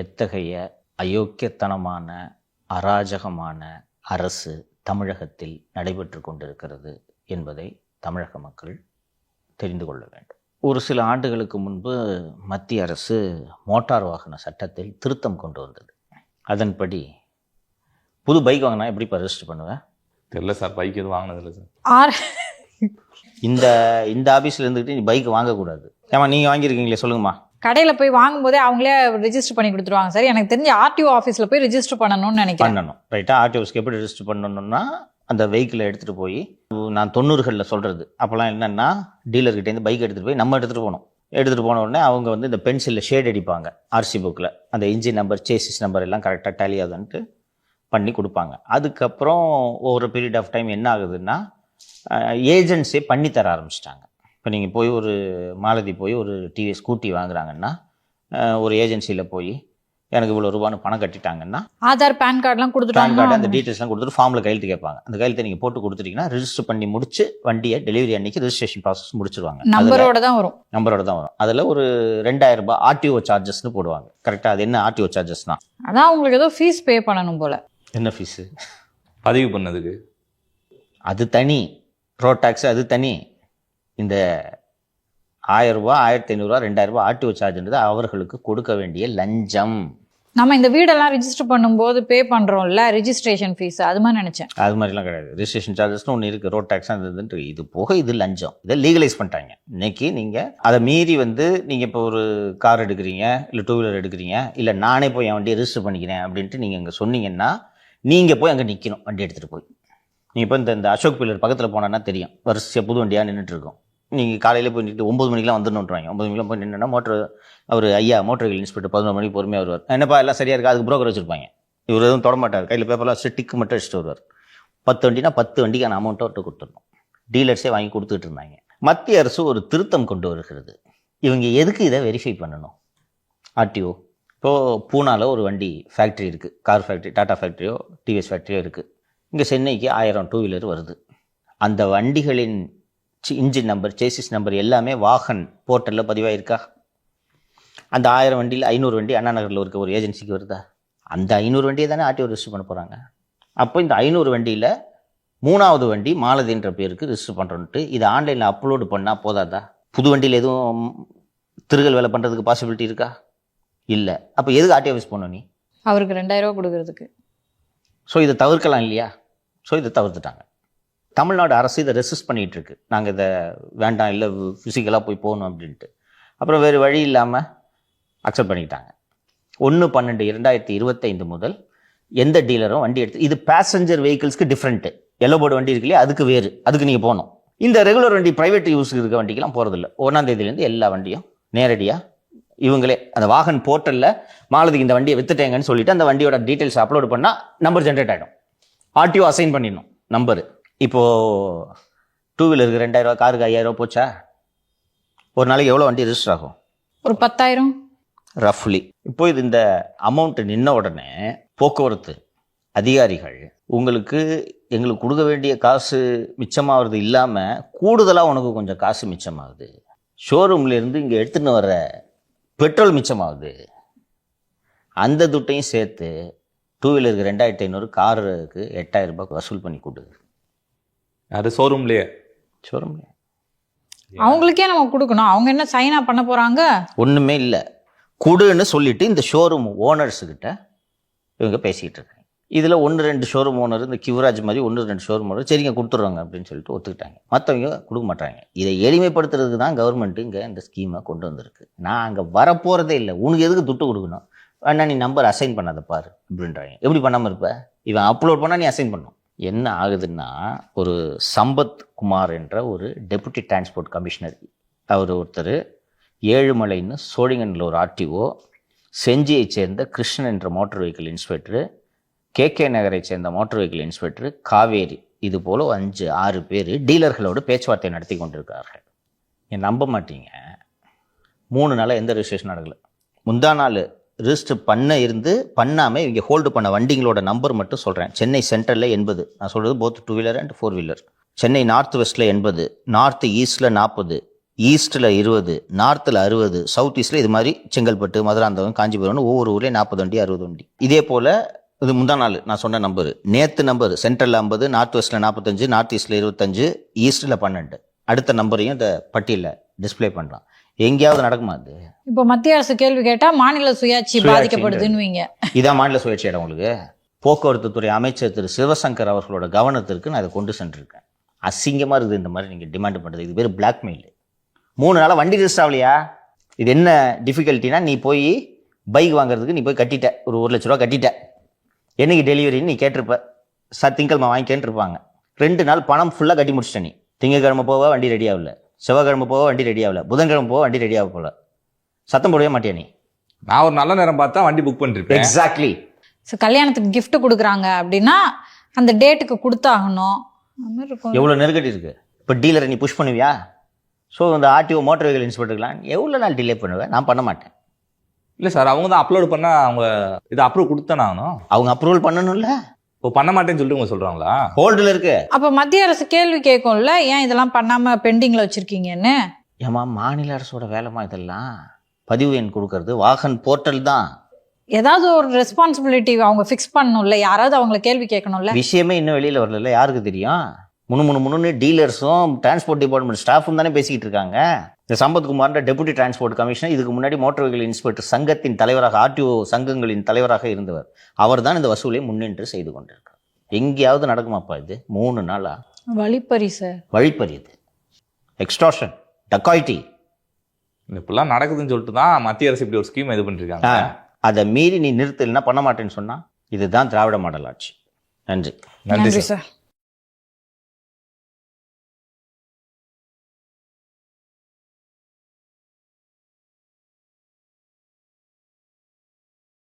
எத்தகைய அயோக்கியத்தனமான அராஜகமான அரசு தமிழகத்தில் நடைபெற்று கொண்டிருக்கிறது என்பதை தமிழக மக்கள் தெரிந்து கொள்ள வேண்டும். ஒரு சில ஆண்டுகளுக்கு முன்பு மத்திய அரசு மோட்டார் வாகன சட்டத்தில் திருத்தம் கொண்டு வந்தது. அதன்படி புது பைக் வாங்கினா எப்படி ரெஜிஸ்டர் பண்ணுவேன்? தெரியல சார் பைக் எதுவும் வாங்கினதில்ல சார். ஆர் இந்த இந்த ஆஃபீஸில் இருந்துக்கிட்டு நீ பைக் வாங்கக்கூடாது. ஏமா நீங்கள் வாங்கியிருக்கீங்களே சொல்லுங்கம்மா. கடையில் போய் வாங்கும்போதே அவங்களே ரிஜிஸ்டர் பண்ணி கொடுத்துருவாங்க. சார் எனக்கு தெரிஞ்ச ஆர்டிஓ ஆஃபீஸில் போய் ரிஜிஸ்டர் பண்ணணும்னு நினைக்கிறேன். பண்ணணும். ரைட்டாக ஆர்டிஓஸ்க்கு எப்படி ரிஜிஸ்டர் பண்ணணும்னா அந்த வெஹிக்கிளை எடுத்துகிட்டு போய் நான் தொண்ணூறுகளில் சொல்கிறது அப்போல்லாம் என்னென்னா டீலர்கிட்டேருந்து பைக் எடுத்துகிட்டு போய் நம்ம எடுத்துகிட்டு போகணும். எடுத்துகிட்டு போன உடனே அவங்க வந்து இந்த பென்சிலில் ஷேட் அடிப்பாங்க. ஆர்சி புக்கில் அந்த இன்ஜின் நம்பர் சேசிஸ் நம்பர் எல்லாம் கரெக்டாக டேலி ஆகுதுன்ட்டு பண்ணி கொடுப்பாங்க. அதுக்கப்புறம் ஒவ்வொரு பீரியட் ஆஃப் டைம் என்ன ஆகுதுன்னா ஏஜென்ட்ஸே பண்ணி தர ஆரம்பிச்சிட்டாங்க. இப்போ நீங்கள் போய் ஒரு மாலதி போய் ஒரு டிவி ஸ்கூட்டி வாங்குறாங்கன்னா ஒரு ஏஜென்சியில் போய் எனக்கு இவ்வளோ ரூபான்னு பணம் கட்டிட்டாங்கன்னா ஆதார் பேன் கார்டுலாம் பேன் கார்டு அந்த டீட்டெயில்ஸ்லாம் கொடுத்துட்டு ஃபார்மில் கையெழுத்து கேட்பாங்க. அந்த கையெழுத்தை நீங்கள் போட்டு கொடுத்துட்டீங்கன்னா ரெஜிஸ்டர் பண்ணி முடிச்சு வண்டியை டெலிவரி அன்னைக்கு ரெஜிஸ்ட்ரேஷன் ப்ராசஸ் முடிச்சிருவாங்க. அதில் நம்பரோட தான் வரும். நம்பரோட தான் வரும். அதில் ஒரு ரெண்டாயிரம் ரூபாய் ஆர்டிஓ சார்ஜஸ்னு போடுவாங்க. கரெக்டாக அது என்ன ஆர்டிஓ சார்ஜஸ்னா அதான் உங்களுக்கு ஏதோ ஃபீஸ் பே பண்ணணும் போல. என்ன ஃபீஸு பதிவு பண்ணதுக்கு. அது தனி. ரோட் டேக்ஸ் அது தனி. இந்த ஆயிரம் ரூபாய் ஆயிரத்தி ஐநூறுரூவா ரெண்டாயிரம் ரூபாய் ஆர்டிஓ சார்ஜ்ன்றது அவர்களுக்கு கொடுக்க வேண்டிய லஞ்சம். நம்ம இந்த வீடெல்லாம் ரெஜிஸ்டர் பண்ணும்போது பே பண்றோம்ல ரெஜிஸ்ட்ரேஷன் ஃபீஸ் அது மாதிரி நினைச்சேன். அது மாதிரிலாம் கிடையாது. ரெஜிஸ்ட்ரேஷன் சார்ஜஸ்னு ஒன்று இருக்குது ரோட் டேக்ஸ் அது இதுன்ட்டு. இது போக இது லஞ்சம். இதை லீகலைஸ் பண்ணிட்டாங்க. இன்னைக்கு நீங்கள் அதை மீறி வந்து நீங்கள் இப்போ ஒரு கார் எடுக்கிறீங்க இல்லை டூ வீலர் எடுக்கிறீங்க இல்லை நானே போய் என் வண்டியை ரெஜிஸ்டர் பண்ணிக்கிறேன் அப்படின்ட்டு நீங்கள் அங்கே சொன்னீங்கன்னா நீங்கள் போய் அங்கே நிற்கணும் வண்டி எடுத்துகிட்டு போய். நீங்கள் இப்போ இந்த இந்த அசோக் பில்லர் பக்கத்தில் போனோன்னா தெரியும். வரிசையாக புது வண்டியாக நின்றுட்டு இருக்கும். நீங்கள் காலையில் போய் நின்று ஒம்பது மணிக்கெலாம் வந்துடணுன்றாங்க ஒம்பது மணிக்கெலாம் போய் நின்றுனா மோட்டர் அவர் ஐயா மோட்டர்கள் இன்ஸ்பெக்டர் பதினொரு மணிக்கு பொறுமையாக வருவார். என்னப்பா எல்லாம் சரியாக இருக்கா? அதுக்கு புரோக்கர் வச்சுருப்பாங்க. இவர் எதுவும் தொடமாட்டார் கையில் பேப்பர்லாம் ஸ்டிக்கு மட்டும் அடிச்சுட்டு வருவார். பத்து வண்டினா பத்து வண்டிக்கான அமௌண்ட்டை அவர்கிட்ட கொடுத்துடணும். டீலர்ஸே வாங்கி கொடுத்துட்டு இருந்தாங்க. மத்திய அரசு ஒரு திருத்தம் கொண்டு வருகிறது. இவங்க எதுக்கு இதை வெரிஃபை பண்ணணும்? ஆர்டிஓ இப்போது பூனாவில் ஒரு வண்டி ஃபேக்ட்ரி இருக்குது கார் ஃபேக்ட்ரி டாட்டா ஃபேக்ட்ரியோ டிவிஎஸ் ஃபேக்ட்ரியோ இருக்குது இங்கே சென்னைக்கு ஆயிரம் டூ வீலர் வருது. அந்த வண்டிகளின் இன்ஜின் நம்பர் சேசிஸ் நம்பர் எல்லாமே வாகன் போர்ட்டலில் பதிவாயிருக்கா? அந்த ஆயிரம் வண்டியில் ஐநூறு வண்டி அண்ணா நகரில் இருக்க ஒரு ஏஜென்சிக்கு வருதா? அந்த ஐநூறு வண்டியை தானே ஆர்டிஓ ரெஜிஸ்டர் பண்ண போகிறாங்க அப்போ இந்த ஐநூறு வண்டியில் மூணாவது வண்டி மாலதின்ற பேருக்கு ரெஜிஸ்டர் பண்ணுறோன்ட்டு இதை ஆன்லைனில் அப்லோடு பண்ணால் போதாதா? புது வண்டியில் எதுவும் திருகல் வேலை பண்ணுறதுக்கு பாசிபிலிட்டி இருக்கா? இல்லை. அப்போ எதுக்கு ஆர்டிஓ ஆஃபீஸ் போகணும் நீ? அவருக்கு ரெண்டாயிரம் ரூபாய் கொடுக்கறதுக்கு. ஸோ இதை தவிர்க்கலாம் இல்லையா? ஸோ இதை தவிர்த்துட்டாங்க. தமிழ்நாடு அரசு இதை ரெசிஸ்ட் பண்ணிகிட்டு இருக்கு நாங்கள் இதை வேண்டாம் இல்லை ஃபிசிக்கலாக போய் போகணும் அப்படின்ட்டு. அப்புறம் வேறு வழி இல்லாமல் அக்செப்ட் பண்ணிக்கிட்டாங்க ஒன்று பன்னெண்டு இரண்டாயிரத்தி இருபத்தைந்து முதல் எந்த டீலரும் வண்டி எடுத்து இது பேசஞ்சர் வெஹிக்கிள்ஸ்க்கு டிஃப்ரெண்ட்டு எல்லோ போர்டு வண்டி இருக்கு இல்லையா? அதுக்கு வேறு. அதுக்கு நீங்கள் போகணும். இந்த ரெகுலர் வண்டி ப்ரைவேட் யூஸுக்கு இருக்க வண்டிக்கெல்லாம் போகிறதில்ல ஒன்றாம் தேதியிலேருந்து எல்லா வண்டியும் நேரடியாக இவங்களே அந்த வாகன் போர்ட்டலில் மாலதிக்கு இந்த வண்டியை வித்துட்டேங்கன்னு சொல்லிட்டு அந்த வண்டியோட டீட்டெயில்ஸ் அப்லோட் பண்ணால் நம்பர் ஜென்ரேட் ஆகிடும் ஆர்டிஓ அசைன் பண்ணிடணும் நம்பரு இப்போது டூ வீலருக்கு ரெண்டாயிரம் ரூபா காருக்கு ஐயாயிரம் ரூபா போச்சா? ஒரு நாளைக்கு எவ்வளோ வண்டி ரெஜிஸ்டர் ஆகும்? ஒரு பத்தாயிரம். ரஃப்லி இப்போ இது இந்த அமௌண்ட் நின்ன உடனே போக்குவரத்து அதிகாரிகள் உங்களுக்கு எங்களுக்கு கொடுக்க வேண்டிய காசு மிச்சமாகிறது இல்லாமல் கூடுதலாக உனக்கு கொஞ்சம் காசு மிச்சமாகுது. ஷோரூம்ல இருந்து இங்கே எடுத்துன்னு வர பெட்ரோல் மிச்சமாகுது. அந்த துட்டையும் சேர்த்து டூ வீலருக்கு ரெண்டாயிரத்தி ஐநூறு காருக்கு எட்டாயிரம் ரூபாய் வசூல் பண்ணி கொடு. அது ஷோரூம்லயே ஷோரூம்ல அவங்களுக்கே நம்ம கொடுக்கணும். அவங்க என்ன சைனா பண்ண போறாங்க? ஒன்றுமே இல்லை. கொடுன்னு சொல்லிட்டு இந்த ஷோரூம் ஓனர்ஸுக்கிட்ட இவங்க பேசிக்கிட்டு இருக்காங்க. இதில் ஒன்று ரெண்டு ஷோரூம் ஓனர் இந்த கிவராஜ் மாதிரி ஒன்று ரெண்டு ஷோரூம் ஓனர் சரிங்க கொடுத்துட்றாங்க அப்படின்னு சொல்லிட்டு ஒத்துக்கிட்டாங்க. மற்றவங்க கொடுக்க மாட்டாங்க. இதை எளிமைப்படுத்துறதுக்கு தான் கவர்மெண்ட் இங்கே இந்த ஸ்கீமை கொண்டு வந்திருக்கு. நான் அங்கே வரப்போகிறதே இல்லை. உனக்கு எதுக்கு துட்டு கொடுக்கணும்? வேணா நீ நம்பர் அசைன் பண்ணாத பாரு அப்படின்றாங்க. எப்படி பண்ணாமல் இருப்ப? இவன் அப்லோட் பண்ணால் நீ அசைன் பண்ணும். என்ன ஆகுதுன்னா ஒரு சம்பத் குமார் என்ற ஒரு டெபுட்டி டிரான்ஸ்போர்ட் கமிஷனர் அவர் ஒருத்தர் ஏழுமலைன்னு சோழிங்கனில் ஒரு ஆர்டிஓ செஞ்சியைச் சேர்ந்த கிருஷ்ணன் என்ற motor vehicle inspector K K நகரை சேர்ந்த மோட்டார் வெஹிக்கிள் இன்ஸ்பெக்டர் காவேரி இது போல் அஞ்சு ஆறு பேர் டீலர்களோடு பேச்சுவார்த்தை நடத்தி கொண்டிருக்கிறார்கள். நீங்கள் நம்ப மாட்டீங்க? மூணு நாளாக எந்த ரெஜிஸ்ட்ரேஷன் நடக்கல. முந்தா நாள் ரிஜிஸ்டர் பண்ண இருந்து பண்ணாமல் இங்கே ஹோல்டு பண்ண வண்டிங்களோட நம்பர் மட்டும் சொல்கிறேன் சென்னை சென்ட்ரலில் எண்பது. நான் சொல்கிறது both two wheeler and four wheeler Chennai north வெஸ்ட்டில் எண்பது நார்த் ஈஸ்டில் நாற்பது ஈஸ்ட்டில் இருபது நார்த்தில் அறுபது சவுத் ஈஸ்ட்டில் இது மாதிரி செங்கல்பட்டு மதுராந்தகம் காஞ்சிபுரம்னு ஒவ்வொரு ஊர்லேயும் நாற்பது வண்டி அறுபது வண்டி. இதே போல் இது முந்தா நாள் நான் சொன்ன நம்பர். நேற்று நம்பர். சென்ட்ரல் ஐம்பது நார்த் வெஸ்ட்டில் நாற்பத்தஞ்சு நார்த் ஈஸ்ட்டில் இருபத்தஞ்சு ஈஸ்ட்டில் பன்னெண்டு. அடுத்த நம்பரையும் இந்த பட்டியலில் டிஸ்ப்ளே பண்ணலாம். எங்கேயாவது நடக்குமா அது? இப்போ மத்திய அரசு கேள்வி கேட்டா மாநில சுயாட்சி. பாதிக்கப்படுதுன்னுவீங்க. இதான் மாநில சுழற்சி இடம் உங்களுக்கு? போக்குவரத்து துறை அமைச்சர் திரு சிவசங்கர் அவர்களோட கவனத்திற்கு நான் இதை கொண்டு சென்றிருக்கேன். அசிங்கமாக இருக்குது இந்த மாதிரி நீங்கள் டிமாண்ட் பண்ணுறது இது பேர் பிளாக்மெயில் மூணு நாளாக வண்டி ரிஜிஸ்டர் ஆகலையா இது என்ன டிஃபிகல்ட்டினா நீ போய் பைக் வாங்குறதுக்கு நீ போய் கட்டிட்ட. ஒரு ஒரு லட்ச ரூபா கட்டிட்ட. என்னைக்கு டெலிவரின்னு நீ கேட்டிருப்ப. சார் திங்கக்கிழமை வாங்கி கேட்டிருப்பாங்க ரெண்டு நாள் பணம் ஃபுல்லாக கட்டி முடிச்சிட்ட நீ. திங்கக்கிழமை போக வண்டி ரெடி ஆகல. செவ்வாய்க்கிழமை போக வண்டி ரெடி ஆகல. புதன்கிழமை போக வண்டி ரெடி ஆக போல சத்தம் போடவே மாட்டியா நீ? நான் ஒரு நல்ல நேரம் பார்த்தா வண்டி புக் பண்ணிருப்பேன். எக்ஸாக்ட்லி ஸோ கல்யாணத்துக்கு gift கொடுக்குறாங்க அப்படின்னா அந்த டேட்டுக்கு கொடுத்தாகணும். அந்த மாதிரி இருக்கும். எவ்வளோ நெருக்கடி இருக்கு? இப்போ டீலரை நீ புஷ் பண்ணுவியா? ஸோ இந்த ஆர்டிஓ மோட்டார் வெஹிக்கல் இன்ஸ்பெக்டர்லாம் எவ்வளோ நாள் டிலே பண்ணுவேன் நான் பண்ண மாட்டேன். இல்ல சார் அவங்க தான் அப்லோட் பண்ணா அவங்க இதை அப்ரூவ் கொடுத்தானே ஆகணும் அவங்க அப்ரூவல் பண்ணணும்ல? இப்போ பண்ண மாட்டேன்னு சொல்லிட்டு உங்க சொல்றாங்களா? ஹோல்டில் இருக்கு. அப்போ மத்திய அரசு கேள்வி கேட்கும்ல ஏன் இதெல்லாம் பண்ணாம பெண்டிங்ல வச்சிருக்கீங்கன்னு? ஏமா மாநில அரசோட வேலைமா இதெல்லாம்? பதிவு எண் கொடுக்கறது வாகன் போர்ட்டல் தான். ஏதாவது ஒரு ரெஸ்பான்சிபிலிட்டி அவங்க ஃபிக்ஸ் பண்ணணும்ல யாராவது அவங்கள கேள்வி கேட்கணும்ல. விஷயமே இன்னும் வெளியில் வரல யாருக்கு தெரியும்? முன்னு முன்னு முன்னு டீலர்ஸும் டிரான்ஸ்போர்ட் டிபார்ட்மெண்ட் ஸ்டாஃபும் தானே பேசிக்கிட்டு இருக்காங்க. இந்த சம்பத்குமார்ன்ற டெபுட்டி டிரான்ஸ்போர்ட் கமிஷனர் இதுக்கு முன்னாடி மோட்டார் வெஹிக்கல் இன்ஸ்பெக்டர் சங்கத்தின் தலைவராக ஆர்டிஓ சங்கங்களின் தலைவராக இருந்தவர். அவர் தான் இந்த வசூலை முன்னின்று செய்து கொண்டிருக்கார் எங்கேயாவது நடக்குமாப்பா இது? மூணு நாளா? வழிப்பறி சார். வழிப்பறி இது. எக்ஸ்டார்ஷன் டக்காய்டி இப்படிலாம் நடக்குதுன்னு சொல்லிட்டு தான் மத்திய அரசு இப்படி ஒரு ஸ்கீம் இது பண்ணிருக்காங்க. அதை மீறி நீ நிறுத்தலைன்னா பண்ண மாட்டேன்னு சொன்னா இதுதான் திராவிட மாடல் ஆட்சி. நன்றி. நன்றி சார்.